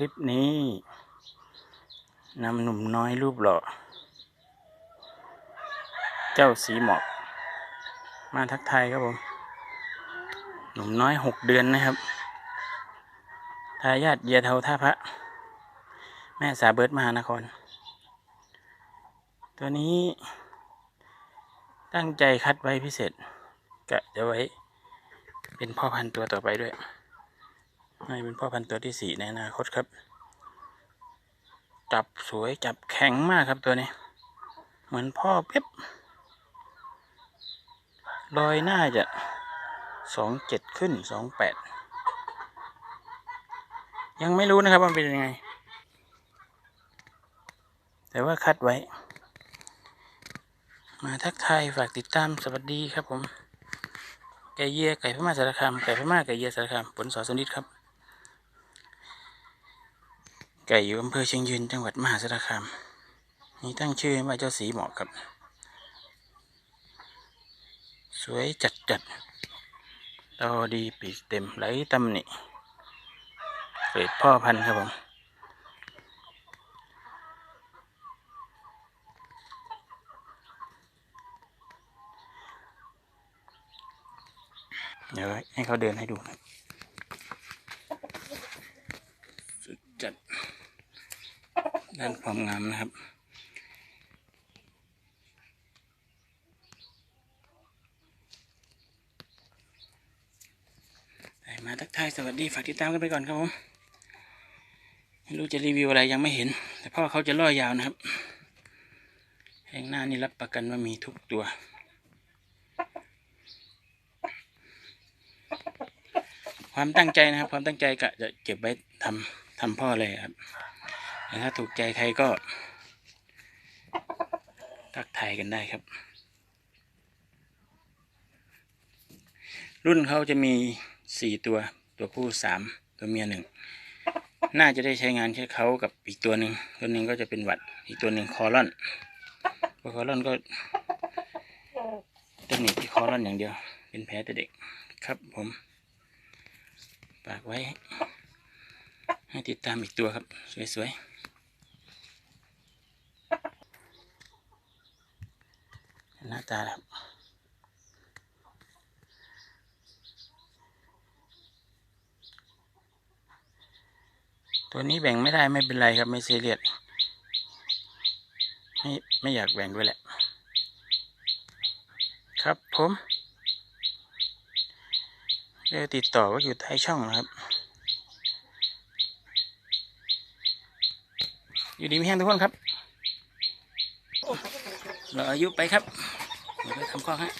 ลิปนี้นำหนุ่มน้อยรูปหล่อ เจ้าสีหมอกมาทักทายครับผม หนุ่มน้อยหกเดือนนะครับทายาทเยียเทาท่าพระ แม่สาเบิร์ดมหานคร ตัวนี้ ตั้งใจคัดไว้พิเศษ กะจะไว้เป็นพ่อพันธุ์ตัวต่อไปด้วย ให้เป็นพ่อพันธุ์ตัวที่สี่ในอนาคตครับ จับสวยจับแข็งมากครับตัวนี้ เหมือนพ่อเป๊บรอยหน้าจะสองเจ็ดขึ้นสองแปดยังไม่รู้นะครับว่าเป็นยังไง แต่ว่าคัดไว้ มาทักทายฝากติดตามสวัสดีครับผม ไก่เยียไก่พม่าสารคามไก่พม่าไก่เยียสารคามผลสอสนิทครับ ไก่อยู่อำเภอเชียงยืนจังหวัดมหาสารคามนี่ตั้งชื่อว่าเจ้าสีหมอกครับ สวยจัดจัดตอดีปีกเต็มไหลตำหนิเกรดพ่อพันธุ์ครับผมเดี๋ยวให้เขาเดินให้ดูครับสุดจัด ด้านความงามนะครับมาทักทายสวัสดีฝากติดตามกันไปก่อนครับผมไม่รู้จะรีวิวอะไรยังไม่เห็น แต่พ่อเขาจะล่อยาวนะครับแห่งหน้านี่รับประกันว่ามีทุกตัวความตั้งใจนะครับ ความตั้งใจกะจะเก็บไว้ทำทำพ่อเลยครับ ถ้าถูกใจใครก็ ทักทายกันได้ครับ รุ่นเขาจะมีสี่ตัวตัวผู้สามตัวเมียหนึ่งน่าจะได้ใช้งานแค่เขากับอีกตัวหนึ่งตัวหนึ่งก็จะเป็นหวัด อีกตัวหนึ่งคอรอนตัวคอรอนก็เทคนิคที่คอรอนอย่างเดียว เป็นแผลแต่เด็กครับผมฝากไว้ ให้ติดตามอีกตัวครับ สวยๆ หน้าตาครับตัวนี้แบ่งไม่ได้ไม่เป็นไรครับไม่เซีเรียสไม่ไม่อยากแบ่งด้วยแหละ ครับผมเดี๋ยวติดต่อก็อยู่ใต้ช่องนะครับ อยู่ดีไม่แห้งทุกคนครับ ราอายุไปครับเดี๋ยวไปทำข้อฮะ